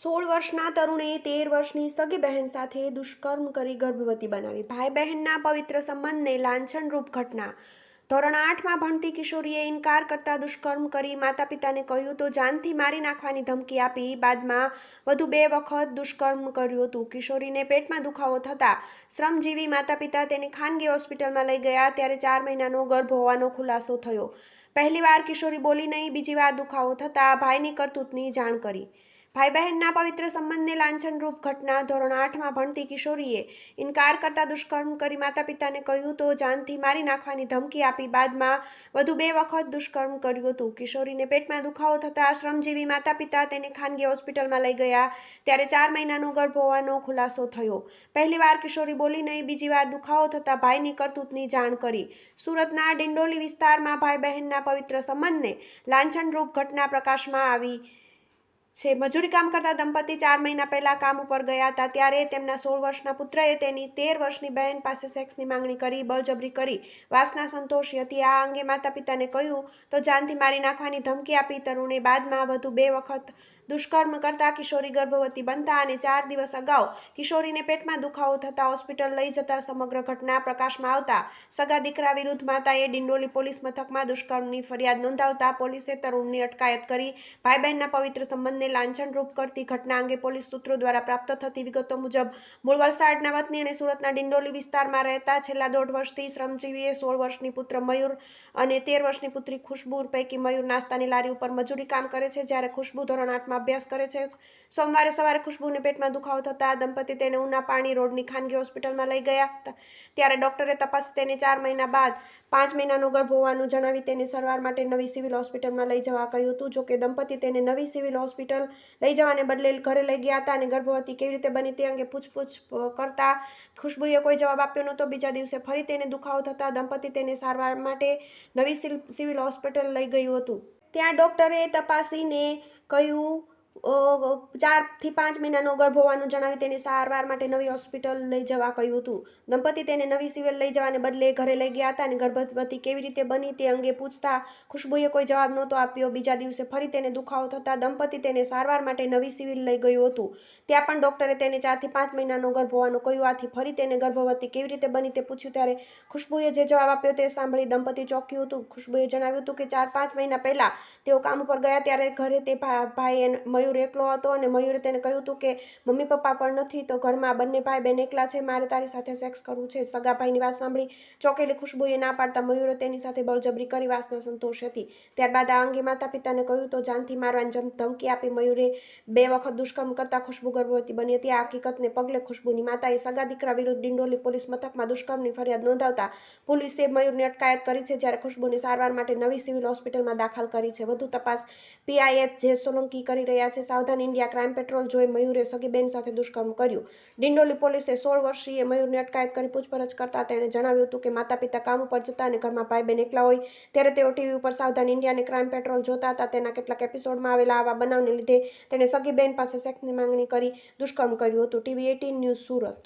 સોળ વર્ષના તરુણે તેર વર્ષની સગી બહેન સાથે દુષ્કર્મ કરી ગર્ભવતી બનાવી. ભાઈ બહેનના પવિત્ર સંબંધને લાંછનરૂપ ઘટના. ધોરણ આઠમાં ભણતી કિશોરીએ ઇનકાર કરતા દુષ્કર્મ કરી માતા પિતાને કહ્યું, તો જાનથી મારી નાખવાની ધમકી આપી. બાદમાં વધુ બે વખત દુષ્કર્મ કર્યું હતું. કિશોરીને પેટમાં દુખાવો થતાં શ્રમજીવી માતા પિતા તેને ખાનગી હોસ્પિટલમાં લઈ ગયા. ત્યારે ચાર મહિનાનો ગર્ભ હોવાનો ખુલાસો થયો. પહેલીવાર કિશોરી બોલી નહીં બીજી વાર દુખાવો થતાં ભાઈની કરતૂતની જાણ કરી. ભાઈ બહેનના પવિત્ર સંબંધને લાંછનરૂપ ઘટના ધોરણ આઠમાં ભણતી કિશોરીએ ઇનકાર કરતા દુષ્કર્મ કરી માતા પિતાને કહ્યું તો જાનથી મારી નાખવાની ધમકી આપી બાદમાં વધુ બે વખત દુષ્કર્મ કર્યું હતું. કિશોરીને પેટમાં દુખાવો થતાં શ્રમજીવી માતા પિતા તેને ખાનગી હોસ્પિટલમાં લઈ ગયા. ત્યારે ચાર મહિનાનો ગર્ભ હોવાનો ખુલાસો થયો. પહેલીવાર કિશોરી બોલી નહીં, બીજી વાર દુખાવો થતાં ભાઈની કરતૂતની જાણ કરી. સુરતના ડિંડોલી વિસ્તારમાં ભાઈ બહેનના પવિત્ર સંબંધને લાંછનરૂપ ઘટના પ્રકાશમાં આવી છે. મજૂરી કામ કરતા દંપતી ચાર મહિના પહેલા કામ ઉપર ગયા હતા. ત્યારે તેમના સોળ વર્ષના પુત્રએ તેની તેર વર્ષની બહેન પાસે સેક્સની માંગણી કરી, બળજબરી કરી. વાસના સંતોષી હતી. આ અંગે માતા પિતાને કહ્યું, તો જાનથી મારી નાખવાની ધમકી આપી તરુણે બાદમાં વધુ બે વખત દુષ્કર્મ કરતા કિશોરી ગર્ભવતી બનતા અને ચાર દિવસ અગાઉ કિશોરીને પેટમાં દુખાવો થતા હોસ્પિટલ લઈ જતા સમગ્ર ઘટના પ્રકાશમાં આવતા સગા દીકરા વિરુદ્ધ માતાએ ડિંડોલી પોલીસ મથકમાં દુષ્કર્મની ફરિયાદ નોંધાવતા પોલીસે તરુણની અટકાયત કરી. ભાઈ બહેનના પવિત્ર સંબંધને લાંછનરૂપ કરતી ઘટના અંગે પોલીસ સૂત્રો દ્વારા પ્રાપ્ત થતી વિગતો મુજબ મૂળ વલસાડના વતની અને સુરતના ડિંડોલી વિસ્તારમાં રહેતા છેલ્લા દોઢ વર્ષથી શ્રમજીવીએ સોળ વર્ષની પુત્ર મયુર અને તેર વર્ષની પુત્રી ખુશ્બુ પૈકી મયુર નાસ્તાની લારી ઉપર મજૂરી કામ કરે છે, જ્યારે ખુશ્બુ ધોરણ આઠમાં અભ્યાસ કરે છે. સોમવારે સવારે ખુશ્બુને પેટમાં દુખાવો થતાં દંપતી તેને ઉના પાણી રોડની ખાનગી હોસ્પિટલમાં લઈ ગયા હતા. ત્યારે ડોક્ટરે તપાસ તેને ચાર મહિના બાદ પાંચ મહિનાનો ગર્ભ હોવાનું જણાવી તેને સારવાર માટે નવી સિવિલ હોસ્પિટલમાં લઈ જવા કહ્યું હતું. જોકે દંપતી તેને નવી સિવિલ હોસ્પિટલ લઈ જવાને બદલે ઘરે લઈ ગયા હતા અને ગર્ભવતી કેવી રીતે બની તે અંગે પૂછપૂછ કરતા ખુશ્બુએ કોઈ જવાબ આપ્યો નહોતો. બીજા દિવસે ફરી તેને દુખાવો થતાં દંપતી તેને સારવાર માટે નવી સિવિલ હોસ્પિટલ લઈ ગયું હતું. ત્યાં ડૉક્ટરે તપાસીને કહ્યું ચારથી પાંચ મહિનાનો ગર્ભ હોવાનું જણાવી તેને સારવાર માટે નવી હોસ્પિટલ લઈ જવા કહ્યું હતું. દંપતી તેને નવી સિવિલ લઈ જવાને બદલે ઘરે લઈ ગયા હતા અને ગર્ભવતી કેવી રીતે બની તે અંગે પૂછતા ખુશ્બુએ કોઈ જવાબ નહોતો આપ્યો. બીજા દિવસે ફરી તેને દુખાવો થતાં દંપતી તેને સારવાર માટે નવી સિવિલ લઈ ગયું હતું. ત્યાં પણ ડૉક્ટરે તેને ચારથી પાંચ મહિનાનો ગર્ભ હોવાનું કહ્યું. આથી ફરી તેને ગર્ભવતી કેવી રીતે બની તે પૂછ્યું ત્યારે ખુશ્બુએ જે જવાબ આપ્યો તે સાંભળી દંપતી ચોક્યું હતું. ખુશ્બુએ જણાવ્યું હતું કે ચાર પાંચ મહિના પહેલાં તેઓ કામ ઉપર ગયા ત્યારે ઘરે તે ભાઈ મયુર એકલો હતો અને મયુરે તેને કહ્યું હતું કે, મમ્મી પપ્પા પણ નથી, તો ઘરમાં બંને ભાઈ બેન એકલા છે, મારે તારી સાથે સેક્સ કરવું છે. સગા ભાઈની વાત સાંભળી ચોકેલી ખુશ્બુએ ના પાડતા મયુરે તેની સાથે બળજબરી કરી વાસના સંતોષ હતી. ત્યારબાદ આ અંગે માતા પિતાને કહ્યું તો જાનથી મારવાની ધમકી આપી મયુરે બે વખત દુષ્કર્મ કરતા ખુશ્બુ ગર્ભવતી બની હતી. આ હકીકતને પગલે ખુશ્બુની માતાએ સગા દીકરા વિરુદ્ધ ડિંડોલી પોલીસ મથકમાં દુષ્કર્મની ફરિયાદ નોંધાવતા પોલીસે મયુરની અટકાયત કરી છે, જ્યારે ખુશ્બુની સારવાર માટે નવી સિવિલ હોસ્પિટલમાં દાખલ કરી છે. વધુ તપાસ પીઆઈએચ જે સોલંકી કરી રહ્યા છે. સાવધાન ઇન્ડિયા ક્રાઇમ પેટ્રોલ જોઈ મયુરે સગીબેન સાથે દુષ્કર્મ કર્યું. ડિંડોલી પોલીસે સોળ વર્ષીય મયુરની અટકાયત કરી પૂછપરછ કરતા તેણે જણાવ્યું હતું કે માતા પિતા કામ ઉપર જતા અને ઘરમાં ભાઈ બહેન એકલા હોય ત્યારે તેઓ ટીવી ઉપર સાવધાન ઇન્ડિયાને ક્રાઇમ પેટ્રોલ જોતા હતા. તેના કેટલાક એપિસોડમાં આવેલા આવા બનાવને લીધે તેણે સગીબેન પાસે સેક્સની માંગણી કરી દુષ્કર્મ કર્યું હતું. TV eighteen news Surat.